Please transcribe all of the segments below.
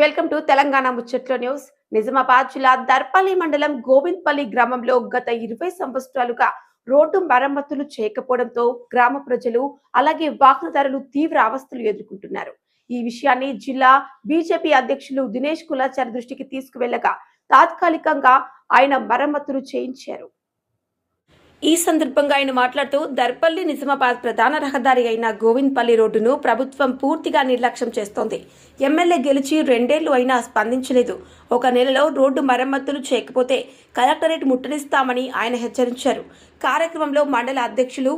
Welcome to Telangana ముచ్చట్లో news. Nizamabad జిల్లా దర్పల్లి మండలం గోవింద్పల్లి గ్రామంలో గత ఇరవై సంవత్సరాలుగా రోడ్డు మరమ్మతులు చేయకపోవడంతో గ్రామ ప్రజలు అలాగే వాహనదారులు తీవ్ర అవస్థలు ఎదుర్కొంటున్నారు. ఈ విషయాన్ని జిల్లా బీజేపీ అధ్యక్షులు దినేష్ కులాచారి దృష్టికి తీసుకువెళ్ళగా తాత్కాలికంగా ఆయన మరమ్మతులు చేయించారు. ఈ సందర్భంగా ఆయన మాట్లాడుతూ దర్పల్లి నిజామాబాద్ ప్రధాన రహదారి అయిన గోవింద్పల్లి రోడ్డును ప్రభుత్వం పూర్తిగా నిర్లక్ష్యం చేస్తోంది. ఎమ్మెల్యే గెలిచి రెండేళ్ళు అయినా స్పందించలేదు. ఒక నెలలో రోడ్డు మరమ్మతులు చేయకపోతే కలెక్టరేట్ ముట్టడిస్తామని ఆయన హెచ్చరించారు. కార్యక్రమంలో మండల అధ్యక్షులు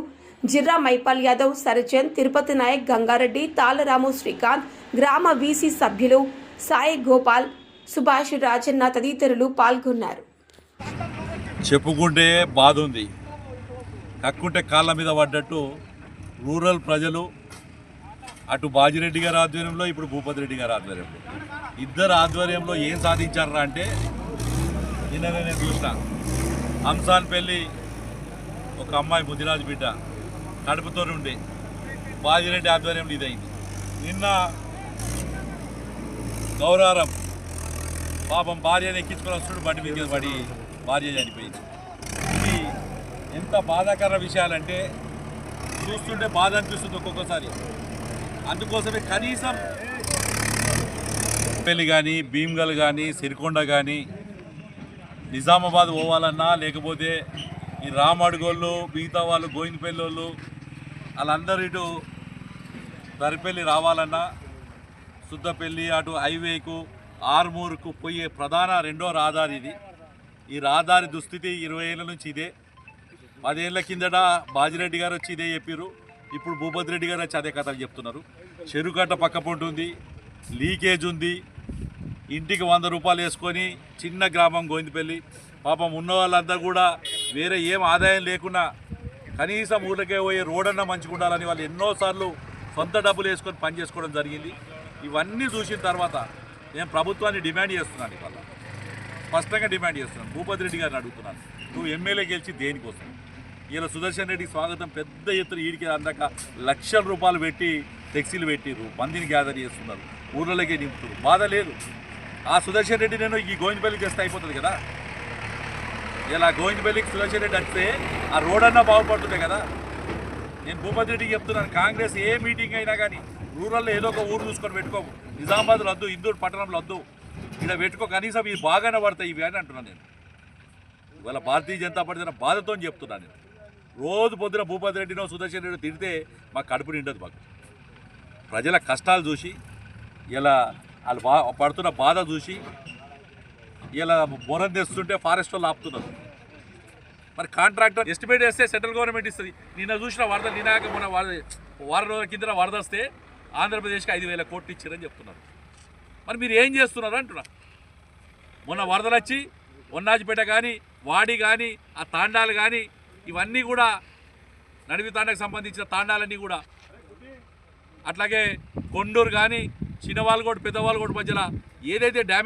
జిర్రా మైపాల్ యాదవ్ సరచంద్ తిరుపతి నాయక్ గంగారెడ్డి తాళరాము శ్రీకాంత్ గ్రామ వీసీ సభ్యులు సాయి గోపాల్ సుభాష్ రాజన్న తదితరులు పాల్గొన్నారు. చెప్పుకుంటే బాధ ఉంది కక్కుంటే కాళ్ళ మీద పడ్డట్టు రూరల్ ప్రజలు అటు బాజిరెడ్డి గారి ఆధ్వర్యంలో ఇప్పుడు భూపతి రెడ్డి గారి ఆధ్వర్యంలో. ఇద్దరు ఆధ్వర్యంలో ఏం సాధించారా అంటే నిన్న నేను చూసిన హంసాన్ పెళ్ళి ఒక అమ్మాయి ముదిరాజు బిడ్డ కడుపుతో ఉండే. బాజిరెడ్డి ఆధ్వర్యంలో ఇదైంది. నిన్న గౌరారం పాపం భార్యను ఎక్కించుకొని వస్తున్నాడు బండి మీద పడి భార్య చనిపోయింది. ఎంత బాధాకర విషయాలంటే చూస్తుంటే బాధ అనిపిస్తుంది ఒక్కొక్కసారి. అందుకోసమే కనీసం పెళ్ళి కానీ భీమ్గల్ కానీ సిరికొండ కానీ నిజామాబాద్ పోవాలన్నా లేకపోతే ఈ రామడుగోళ్ళు మిగతా వాళ్ళు గోవిందపల్లి వాళ్ళు వాళ్ళందరూ ఇటు దరిపల్లి రావాలన్నా శుద్ధపల్లి అటు హైవేకు ఆర్మూరుకు పోయే ప్రధాన రెండో రహదారి ఇది. ఈ రహదారి దుస్థితి ఇరవై ఏళ్ళ నుంచి ఇదే. పదేళ్ళ కిందట బాజిరెడ్డి గారు వచ్చి ఇదే చెప్పారు ఇప్పుడు భూపతి రెడ్డి గారు వచ్చి అదే కథలు చెప్తున్నారు. చెరుకట్ట పక్క పొంటి ఉంది లీకేజ్ ఉంది. ఇంటికి వంద రూపాయలు వేసుకొని చిన్న గ్రామం గోవిందపల్లి. పాపం ఉన్న వాళ్ళంతా కూడా వేరే ఏం ఆదాయం లేకున్నా కనీసం ఊళ్ళకే పోయే రోడన్నా మంచిగా ఉండాలని వాళ్ళు ఎన్నోసార్లు సొంత డబ్బులు వేసుకొని పని చేసుకోవడం జరిగింది. ఇవన్నీ చూసిన తర్వాత నేను ప్రభుత్వాన్ని డిమాండ్ చేస్తున్నాను ఇవాళ. స్పష్టంగా డిమాండ్ చేస్తున్నాను. భూపతి రెడ్డి గారిని అడుగుతున్నాను. నువ్వు ఎమ్మెల్యే గెలిచి దేనికోసం? ఇలా సుదర్శన్ రెడ్డికి స్వాగతం. పెద్ద ఎత్తున ఈడికి అందాక లక్షల రూపాయలు పెట్టి టెక్సీలు పెట్టిరు మందిని గ్యాదర్ చేస్తున్నారు. ఊర్లలోకి నింపుతున్నారు. బాధ లేదు. ఆ సుదర్శన్ రెడ్డి నేను ఈ గోవిందపల్లికి చేస్తే అయిపోతుంది కదా? ఇలా గోవిందపల్లికి సుదర్శన్ రెడ్డి వస్తే ఆ రోడ్ అన్నా బాగుపడుతుంది కదా? నేను భూపతి రెడ్డికి చెప్తున్నాను కాంగ్రెస్ ఏ మీటింగ్ అయినా కానీ రూరల్లో ఏదో ఒక ఊరు చూసుకొని పెట్టుకో నిజామాబాద్లో వద్దు ఇందూరు పట్టణంలో వద్దు. ఇక్కడ పెట్టుకో కనీసం ఇవి బాగానే పడతాయి ఇవి అని అంటున్నాను నేను. ఇవాళ భారతీయ జనతా పార్టీ బాధతో చెప్తున్నాను నేను. రోజు పొద్దున భూపతి రెడ్డినో సుదర్శన్ రెడ్డి తిడితే మాకు కడుపు నిండదు మాకు. ప్రజల కష్టాలు చూసి ఇలా వాళ్ళు బా పడుతున్న బాధ చూసి ఇలా మొరం తెస్తుంటే ఫారెస్ట్ వాళ్ళు ఆపుతున్నారు. మరి కాంట్రాక్టర్ ఎస్టిమేట్ వేస్తే సెంట్రల్ గవర్నమెంట్ ఇస్తుంది. నిన్న చూసిన వరద నినాక మొన్న వరద వారం రోజుల కింద వరద వస్తే ఆంధ్రప్రదేశ్కి ఐదు వేల కోట్లు ఇచ్చారని చెప్తున్నారు. మరి మీరు ఏం చేస్తున్నారు అంటున్నా. మొన్న వరదలు వచ్చి వన్నాజిపేట కానీ వాడి కానీ ఆ తాండాలు కానీ ఇవన్నీ కూడా నడివి తాండకు సంబంధించిన తాండాలన్నీ కూడా. అట్లాగే కొండూరు కానీ చిన్నవాళ్ళగోడు పెద్దవాళ్ళగోడు మధ్యలో ఏదైతే డ్యామేజ్